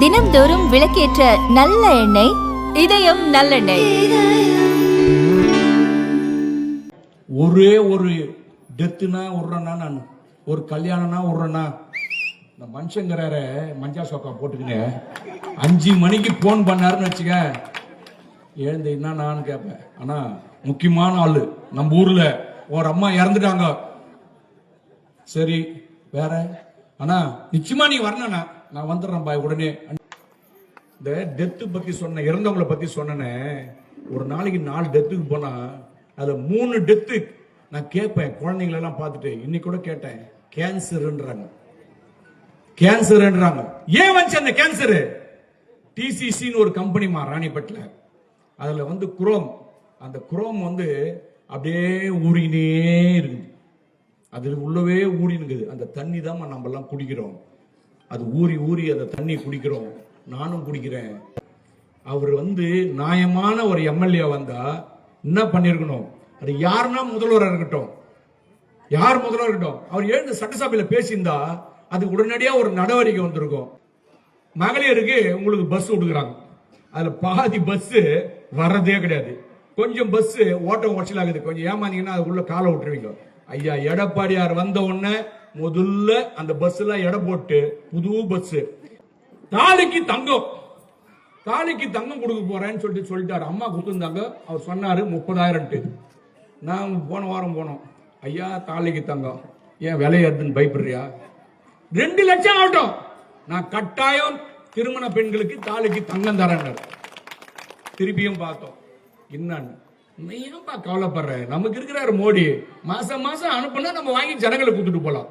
தினம்தோறும் விளக்கேற்ற நல்ல எண்ணெய் இதயம் நல்லெண்ணெய். ஒரே ஒரு டெத்துனா விட்றேன்னா நான் ஒரு கல்யாணம்னா விட்றேன்னா இந்த மனுஷங்கிறார மஞ்சா சோக்கா போட்டுக்கின்னு அஞ்சு மணிக்கு ஃபோன் பண்ணாருன்னு வச்சுக்க எழுந்து என்ன நான் கேட்பேன் ஆனால் முக்கியமான ஆள் நம்ம ஊரில் ஒரு அம்மா இறந்துட்டாங்க. சரி வேற? ஆனா நிச்சயமா நீ வரணும்னா நான் வந்துடுறேன் பாய் உடனே. இந்த டெத்து பத்தி சொன்ன இறந்தவங்கள பத்தி சொன்னனே. ஒரு நாளைக்கு நாலு டெத்துக்கு போனா அதுல மூணு டெத்து நான் கேட்பேன் குழந்தைங்களெல்லாம் பார்த்துட்டு. இன்னைக்கு கூட கேட்டேன் கேன்சர்ன்றாங்க கேன்சர்ன்றாங்க ஏன் வந்துச்சு அந்த கேன்சரு டிசிசின்னு ஒரு கம்பெனிமா ராணிப்பட்டில் அதில் வந்து குரோம். அந்த குரோம் வந்து அப்படியே ஊறினே இருக்குது. அது உள்ளவே ஊறினுக்குது அந்த தண்ணி தான் நம்மெல்லாம் குடிக்கிறோம். அது ஊறி ஊறி அந்த தண்ணி குடிக்கிறோம். நானும் குடிக்கிறேன். அவர் வந்து நியாயமான ஒரு எம்எல்ஏ வந்தா என்ன பண்ணிருக்கணும்? அது யாருன்னா முதல்வராக இருக்கட்டும். யார் முதல்வர் இருக்கட்டும். அவர் எழுந்து சட்டசபையில் பேசியிருந்தா அதுக்கு உடனடியாக ஒரு நடவடிக்கை வந்திருக்கும். மகளிருக்கு உங்களுக்கு பஸ் கொடுக்குறாங்க. அதில் பாதி பஸ்ஸு வர்றதே கிடையாது. கொஞ்சம் பஸ்ஸு ஓட்டம் உடச்சலாகுது கொஞ்சம் ஏமாந்தீங்கன்னா அதுக்குள்ள காலை விட்டுருவீங்க. ஐயா எடப்பாடியார் வந்த உடனே முதல்ல அந்த பஸ்ல எடை போட்டு புது பஸ் தாலிக்கு தங்கம். தாலிக்கு தங்கம் கொடுக்க போறேன்னு சொல்லிட்டு சொல்லிட்டாரு. அம்மா கொடுத்துருந்தாங்க. அவர் சொன்னாரு முப்பதாயிரம்ட்டு நான் போன வாரம் போனோம். ஐயா தாலிக்கு தங்கம். ஏன் விலையாதுன்னு பயப்படுறியா? ரெண்டு லட்சம் ஆகட்டும். நான் கட்டாயம் திருமண பெண்களுக்கு தாலிக்கு தங்கம் தரேன் திருப்பியும் பார்த்தோம். என்னன்னு? நீ ஏன்பா கவலைப்படுற? நமக்கு இருக்கிறாரு மோடி. மாசம் மாசம் அனுப்புனா நம்ம வாங்கி ஜனங்களை கொடுத்துட்டு போலாம்.